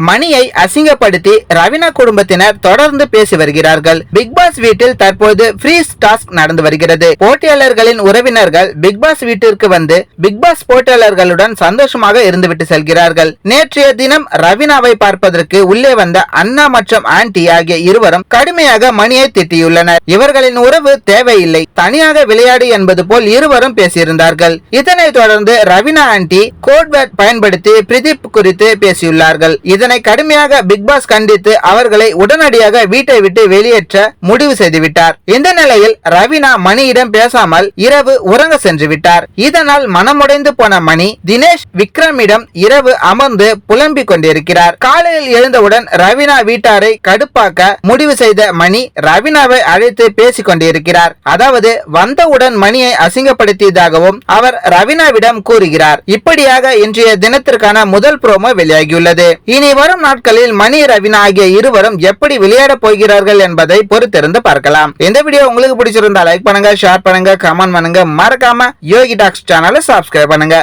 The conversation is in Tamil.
மணியை அசிங்கப்படுத்தி ரவினா குடும்பத்தினர் தொடர்ந்து பேசி வருகிறார்கள். பிக் பாஸ் வீட்டில் தற்போது ஃப்ரீஸ் டாஸ்க் நடந்து வருகிறது. போட்டியாளர்களின் உறவினர்கள் பிக் பாஸ் வீட்டிற்கு வந்து பிக் பாஸ் போட்டியாளர்களுடன் சந்தோஷமாக இருந்துவிட்டு செல்கிறார்கள். நேற்றைய தினம் ரவினாவை பார்ப்பதற்கு உள்ளே வந்த அண்ணா மற்றும் ஆண்டி ஆகிய இருவரும் கடுமையாக மணியை திட்டியுள்ளனர். இவர்களின் உறவு தேவையில்லை. தனியாக விளையாடு என்பது போல் இருவரும் பேசியிருந்தார்கள். இதனைத் தொடர்ந்து ரவினா ஆண்டி கோட்வேர்ட் பயன்படுத்தி பிரதீப் குறித்து பேசியுள்ளார்கள். இதன் இதனை கடுமையாக பிக் பாஸ் கண்டித்து அவர்களை உடனடியாக வீட்டை விட்டு வெளியேற்ற முடிவு செய்துவிட்டார். இந்த நிலையில் ரவினா மணியிடம் பேசாமல் இரவு உறங்க சென்று விட்டார். இதனால் மனமுடைந்து போன மணி தினேஷ் விக்ரமிடம் இரவு அமர்ந்து புலம்பிக் கொண்டிருக்கிறார். காலையில் எழுந்தவுடன் ரவினா வீட்டாரை கடுப்பாக்க முடிவு செய்த மணி ரவினாவை அழைத்து பேசிக் கொண்டிருக்கிறார். அதாவது வந்தவுடன் மணியை அசிங்கப்படுத்தியதாகவும் அவர் ரவினாவிடம் கூறுகிறார். இப்படியாக இன்றைய தினத்திற்கான முதல் புரோமோ வெளியாகியுள்ளது. இனி வரும் நாட்களில் மணி ரவினா ஆகிய இருவரும் எப்படி விளையாடப் போகிறார்கள் என்பதை பொறுத்திருந்து பார்க்கலாம். இந்த வீடியோ உங்களுக்கு பிடிச்சிருந்தா லைக் பண்ணுங்க ஷேர் பண்ணுங்க கமெண்ட் பண்ணுங்க. மறக்காம யோகி டாக்ஸ் சேனலை சப்ஸ்கிரைப் பண்ணுங்க.